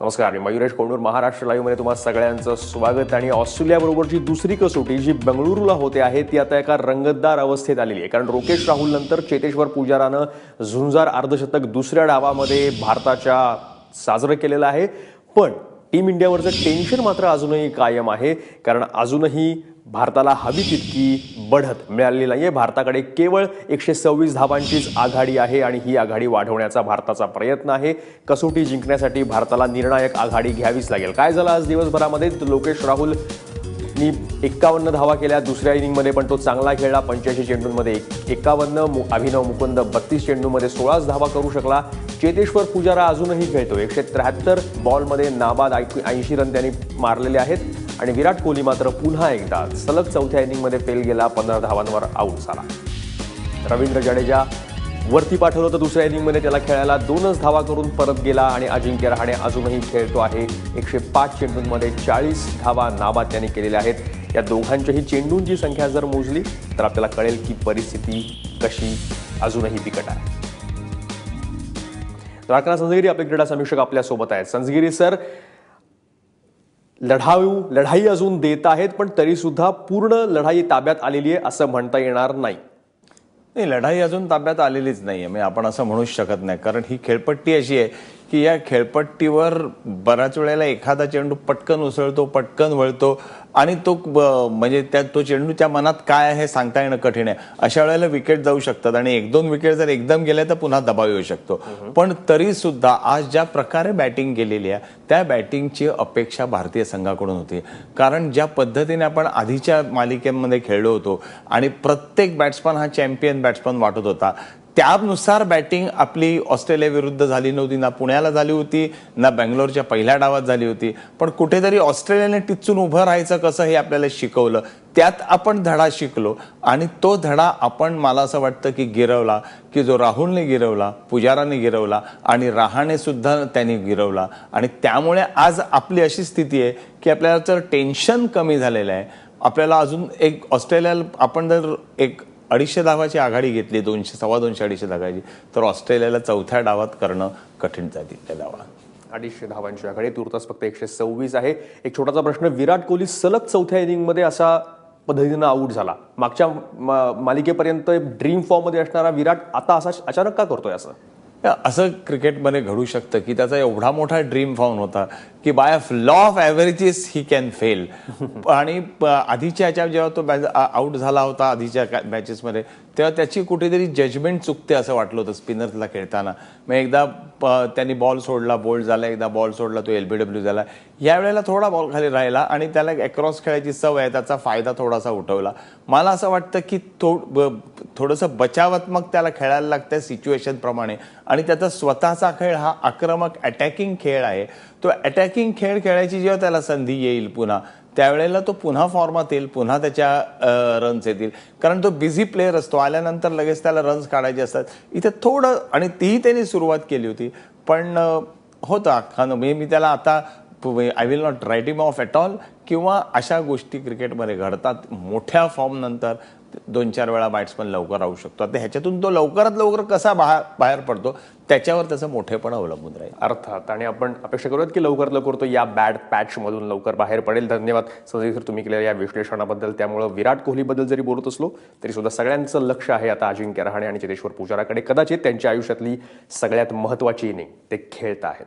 नमस्कार मी मयुरेश कोंडूर. महाराष्ट्र लाईव्हमध्ये तुम्हाला सगळ्यांचं स्वागत आणि ऑस्ट्रेलियाबरोबरची दुसरी कसोटी जी बंगळुरूला होते आहे ती आता एका रंगतदार अवस्थेत आलेली आहे. कारण रोकेश राहुल नंतर चेतेश्वर पुजारानं झुंजार अर्धशतक दुसऱ्या डावामध्ये भारताच्या साजरं केलेलं आहे. पण टीम इंडियावरचं टेन्शन मात्र अजूनही कायम आहे. कारण अजूनही भारताला हवी तितकी बढत मिळालेली आहे भारताकडे केवळ एकशे सव्वीस धावांचीच आघाडी आहे आणि ही आघाडी वाढवण्याचा भारताचा प्रयत्न आहे. कसोटी जिंकण्यासाठी भारताला निर्णायक आघाडी घ्यावीच लागेल. काय झालं आज दिवसभरामध्ये? लोकेश राहुल मी एक्कावन्न धावा केल्या दुसऱ्या इनिंगमध्ये पण तो चांगला खेळला. पंच्याऐंशी चेंडूंमध्ये एक- एक्कावन्न. मु- अभिनव मुकुंद बत्तीस चेंडूमध्ये सोळाच धावा करू शकला. चेतेश्वर पुजारा अजूनही खेळतो. एकशे त्र्याहत्तर बॉलमध्ये नाबाद ऐंशी रन त्यांनी मारलेले आहेत. आणि विराट कोहली मात्र पुन्हा एकदा सलग चौथ्या इनिंगमध्ये फेल गेला पंधरा धावांवर आऊट झाला. रवींद्र जडेजा वरती पाठवलं तर दुसऱ्या इनिंगमध्ये त्याला खेळायला दोनच धावा करून परत गेला आणि अजिंक्य रहाणे अजूनही खेळतो आहे. एकशे पाच चेंडूंमध्ये चाळीस धावा नाबाद त्यांनी केलेल्या आहेत. या दोघांच्याही चेंडूंची संख्या जर मोजली तर आपल्याला कळेल की परिस्थिती कशी अजूनही बिकट आहे. राखना संजगिरी आपले क्रीडा समीक्षक आपल्यासोबत आहेत. संजगिरी सर लढाऊ लढाई अजून देत आहेत पण तरीसुद्धा पूर्ण लढाई ताब्यात आलेली आहे असं म्हणता येणार नाही. नाही लढाई अजून ताब्यात आलेलीच नाही आहे म्हणजे आपण असं म्हणूच शकत नाही. कारण ही खेळपट्टी अशी आहे की या खेळपट्टीवर बऱ्याच वेळेला एखादा चेंडू पटकन उसळतो पटकन वळतो. आणि तो म्हणजे त्या तो चेंडूच्या मनात काय आहे सांगता येणं कठीण आहे. अशा वेळेला विकेट जाऊ शकतात आणि एक दोन विकेट जर एकदम गेल्या तर पुन्हा दबाव येऊ शकतो. पण तरी सुद्धा आज ज्या प्रकारे बॅटिंग केलेली आहे त्या बॅटिंगची अपेक्षा भारतीय संघाकडून होती. कारण ज्या पद्धतीने आपण आधीच्या मालिकेमध्ये खेळलो होतो आणि प्रत्येक बॅट्समन हा चॅम्पियन बॅट्समन वाटत होता त्यानुसार बॅटिंग आपली ऑस्ट्रेलियाविरुद्ध झाली नव्हती ना पुण्याला झाली होती ना बेंगलोरच्या पहिल्या डावात झाली होती. पण कुठेतरी ऑस्ट्रेलियाने टिचून उभं राहायचं कसं हे आपल्याला शिकवलं. त्यात आपण धडा शिकलो आणि तो धडा आपण मला असं वाटतं की गिरवला की जो राहुलने गिरवला पुजाराने गिरवला आणि राहाने सुद्धा त्यांनी गिरवला. आणि त्यामुळे आज आपली अशी स्थिती आहे की आपल्याला जर टेन्शन कमी झालेलं आहे. आपल्याला अजून एक ऑस्ट्रेलियाला आपण जर एक अडीचशे धावाची आघाडी घेतली दोनशे सव्वा दोनशे अडीचशे धावाची. तर ऑस्ट्रेलियाला चौथ्या डावात करणं कठीण जातील त्या डावा अडीचशे धावांची आघाडी तुर्तास फक्त एकशे सव्वीस आहे. एक छोटासा प्रश्न विराट कोहली सलग चौथ्या इनिंगमध्ये असा पद्धतीनं आऊट झाला. मागच्या म- मालिकेपर्यंत ड्रीम फॉर्ममध्ये असणारा विराट आता असा अचानक का करतोय असं? असं क्रिकेटमध्ये घडू शकतं की त्याचा एवढा मोठा ड्रीम फाऊन होता की by law of averages he can fail आणि आधीच्या ह्याच्या जेव्हा तो आऊट झाला होता आधीच्या मॅचेसमध्ये तेव्हा त्याची कुठेतरी जजमेंट चुकते असं वाटलं होतं स्पिनरला खेळताना. मग एकदा प- त्यांनी बॉल सोडला बोल्ड झाला एकदा बॉल सोडला तो एल बी डब्ल्यू झाला. यावेळेला थोडा बॉल खाली राहिला आणि त्याला अक्रॉस खेळायची सवय आहे त्याचा फायदा थोडासा उठवला. मला असं वाटतं की थो ब- थोडंसं बचावात्मक त्याला खेळायला लागतं सिच्युएशनप्रमाणे आणि त्याचा स्वतःचा खेळ हा आक्रमक अटॅकिंग खेळ आहे. तो अटॅकिंग खेळ खेळायची जेव्हा त्याला संधी येईल पुन्हा त्यावेळेला तो पुन्हा फॉर्मात येईल पुन्हा त्याच्या रन्स येतील. कारण तो बिझी प्लेअर असतो आल्यानंतर लगेच त्याला रन्स काढायचे असतात. इथे थोडं आणि तीही त्यांनी सुरुवात केली होती. पण होतं अख्खानं मी मी त्याला आता I will not write him off at all किंवा अशा गोष्टी क्रिकेटमध्ये घडतात मोठ्या फॉर्मनंतर दोन चार वेळा बॅट्समन लवकर राहू शकतो. आता ह्याच्यातून तो लवकरात लवकर कसा बाहेर बाहेर पडतो त्याच्यावर त्याचं मोठेपण अवलंबून राहील. अर्थात आणि आपण अपेक्षा करूयात की लवकर लवकर तो या बॅड पॅचमधून लवकर बाहेर पडेल. धन्यवाद. संजय सर तुम्ही केलेल्या या विश्लेषणाबद्दल. त्यामुळं विराट कोहलीबद्दल जरी बोलत असलो तरी सुद्धा सगळ्यांचं लक्ष आहे आता अजिंक्य रहाणे आणि चेतेश्वर पुजाराकडे. कदाचित त्यांच्या आयुष्यातली सगळ्यात महत्त्वाची इनिंग ते खेळत आहेत.